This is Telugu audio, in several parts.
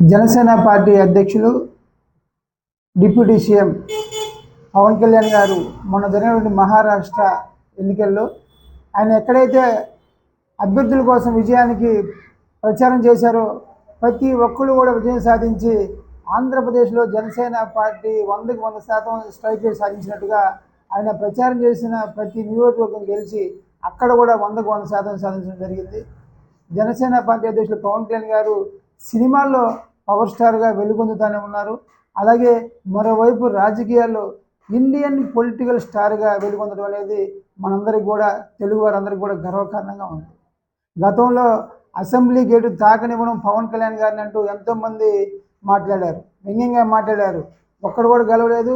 జనసేన పార్టీ అధ్యక్షులు డిప్యూటీ సీఎం పవన్ కళ్యాణ్ గారు మొన్న జరిగినటువంటి మహారాష్ట్ర ఎన్నికల్లో ఆయన ఎక్కడైతే అభ్యర్థుల కోసం విజయానికి ప్రచారం చేశారో ప్రతి ఒక్కరు కూడా విజయం సాధించి ఆంధ్రప్రదేశ్లో జనసేన పార్టీ వందకి వంద శాతం స్ట్రైక్ సాధించినట్టుగా ఆయన ప్రచారం చేసిన ప్రతి నియోజకవర్గం గెలిచి అక్కడ కూడా వందకు వంద శాతం సాధించడం జరిగింది. జనసేన పార్టీ అధ్యక్షులు పవన్ కళ్యాణ్ గారు సినిమాల్లో పవర్ స్టార్గా వెలుగొందుతూనే ఉన్నారు. అలాగే మరోవైపు రాజకీయాల్లో ఇండియన్ పొలిటికల్ స్టార్గా వెలుగొందడం అనేది మనందరికి కూడా తెలుగు వారందరికీ కూడా గర్వకారణంగా ఉంది. గతంలో అసెంబ్లీ గేటు తాకనివ్వడం పవన్ కళ్యాణ్ గారిని అంటూ ఎంతోమంది మాట్లాడారు. వ్యంగ్యంగా మాట్లాడారు. ఒక్కడు కూడా గెలవలేదు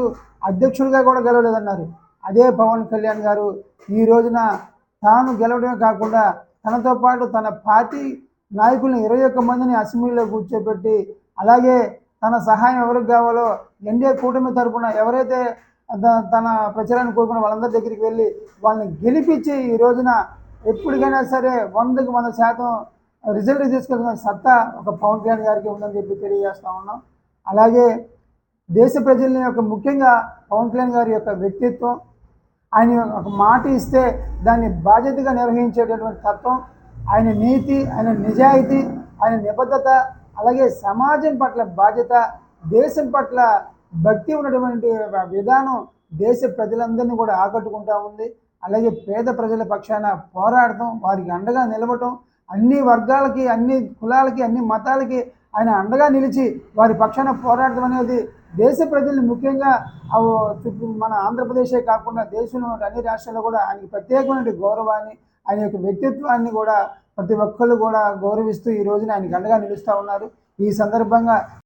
అధ్యక్షుడిగా కూడా గెలవలేదన్నారు. అదే పవన్ కళ్యాణ్ గారు ఈ రోజున తాను గెలవడమే కాకుండా తనతో పాటు తన పార్టీ నాయకుల్ని ఇరవై ఒక్క మందిని అసెంబ్లీలో కూర్చోబెట్టి అలాగే తన సహాయం ఎవరికి కావాలో ఎన్డీఏ కూటమి తరపున ఎవరైతే తన ప్రచారాన్ని కోరుకున్న వాళ్ళందరి దగ్గరికి వెళ్ళి వాళ్ళని గెలిపించి ఈ రోజున ఎప్పటికైనా సరే వందకి వంద శాతం రిజల్ట్ తీసుకెళ్ళిన సత్తా ఒక పవన్ కళ్యాణ్ గారికి ఉందని చెప్పి తెలియజేస్తా ఉన్నాం. అలాగే దేశ ప్రజల్ని యొక్క ముఖ్యంగా పవన్ కళ్యాణ్ గారి యొక్క వ్యక్తిత్వం ఆయన ఒక మాట ఇస్తే దాన్ని బాధ్యతగా నిర్వహించేటటువంటి తత్వం ఆయన నీతి ఆయన నిజాయితీ ఆయన నిబద్ధత అలాగే సమాజం పట్ల బాధ్యత దేశం పట్ల భక్తి ఉన్నటువంటి విధానం దేశ ప్రజలందరినీ కూడా ఆకట్టుకుంటా ఉంది. అలాగే పేద ప్రజల పక్షాన పోరాడటం వారికి అండగా నిలవటం అన్ని వర్గాలకి అన్ని కులాలకి అన్ని మతాలకి ఆయన అండగా నిలిచి వారి పక్షాన పోరాడటం అనేది దేశ ప్రజల్ని ముఖ్యంగా మన ఆంధ్రప్రదేశే కాకుండా దేశంలో అన్ని రాష్ట్రాల్లో కూడా ఆయనకి ప్రత్యేకమైన గౌరవాన్ని ఆయన యొక్క వ్యక్తిత్వాన్ని కూడా ప్రతి ఒక్కళ్ళు కూడా గౌరవిస్తూ ఈ రోజున ఆయనకు అండగా నిలుస్తూ ఉన్నారు. ఈ సందర్భంగా